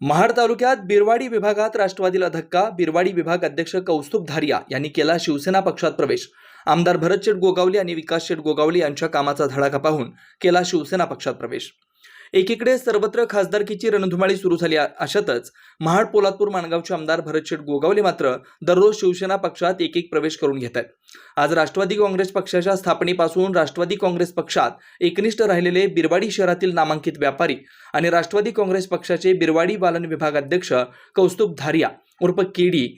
महाड तालुक्यात बिरवाडी विभागात राष्ट्रवादीला धक्का बिरवाडी विभाग अध्यक्ष कौस्तुभ धारिया यांनी केला शिवसेना पक्षात प्रवेश. आमदार भरत शेठ गोगावले आणि विकास शेठ गोगावले यांच्या कामाचा धडाका पाहून केला शिवसेना पक्षात प्रवेश. एकीकडे सर्वत्र खासदारकीची रणधुमाळी सुरू झाली अशातच महाड पोलादपूर माणगावचे आमदार भरतशेठ गोगावले मात्र दररोज शिवसेना पक्षात एक एक प्रवेश करून घेत आहेत. आज राष्ट्रवादी काँग्रेस पक्षाच्या स्थापनेपासून राष्ट्रवादी काँग्रेस पक्षात एकनिष्ठ राहिलेले बिरवाडी शहरातील नामांकित व्यापारी आणि राष्ट्रवादी काँग्रेस पक्षाचे बिरवाडी बालन विभाग अध्यक्ष कौस्तुभ धारिया उर्फ केडी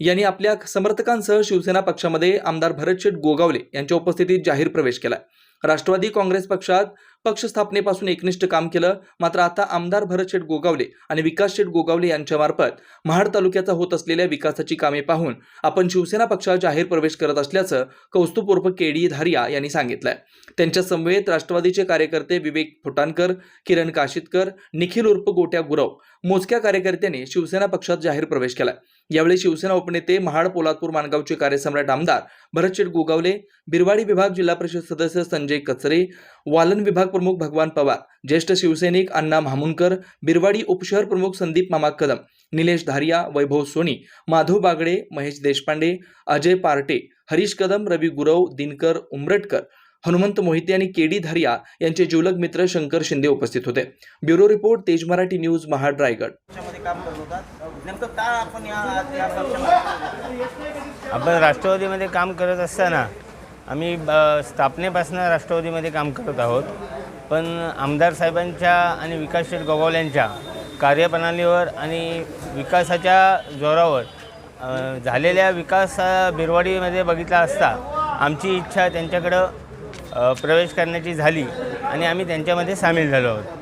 यांनी आपल्या समर्थकांसह शिवसेना पक्षामध्ये आमदार भरतशेठ गोगावले यांच्या उपस्थितीत जाहीर प्रवेश केला. राष्ट्रवादी काँग्रेस पक्षात पक्ष स्थापनेपासून एकनिष्ठ काम केलं. मात्र आता आमदार भरतशेठ गोगावले आणि विकासशेठ गोगावले यांच्यामार्फत महाड तालुक्याचा होत असलेल्या विकासाची कामे पाहून आपण शिवसेना पक्षात जाहीर प्रवेश करत असल्याचं कौस्तुपूर्व उर्फ केडी धारिया यांनी सांगितलंय. त्यांच्या समवेत राष्ट्रवादीचे कार्यकर्ते विवेक फुटाणकर किरण काशितकर निखिल उर्फ गोट्या गुरव मोजक्या कार्यकर्त्यांनी शिवसेना पक्षात जाहीर प्रवेश केला यावेळी शिवसेना उपनेते महाड पोलादपूर माणगावचे कार्यसम्राट आमदार भरतशेठ गोगावले बिरवाडी विभाग जिल्हा परिषद सदस्य संजय कचरे वालन विभाग प्रमुख भगवान पवार ज्येष्ठ शिवसैनिक अण्णा म्हामुनकर बिरवाडी उपशहर प्रमुख संदीप मामा कदम निलेश धारिया वैभव सोनी माधव बागडे महेश देशपांडे अजय पार्टे हरीश कदम रवी गुरव दिनकर उमरटकर हनुमंत मोहिते आणि केडी धारिया यांचे जिवलग मित्र शंकर शिंदे उपस्थित होते. ब्युरो रिपोर्ट तेज मराठी न्यूज महाड रायगड. आपण या या पक्षामध्ये आपण राष्ट्रवादीमध्ये काम करत असताना आम्ही स्थापनेपासून राष्ट्रवादीमध्ये काम करत आहोत. पण आमदार साहेबांच्या आणि विकासशील गोगावल्यांच्या कार्यप्रणालीवर आणि विकासाच्या जोरावर झालेल्या विकास बिरवाडीमध्ये बघितला असता आमची इच्छा त्यांच्याकडं प्रवेश करण्याची झाली आणि आम्ही त्यांच्यामध्ये सामील झालो आहोत.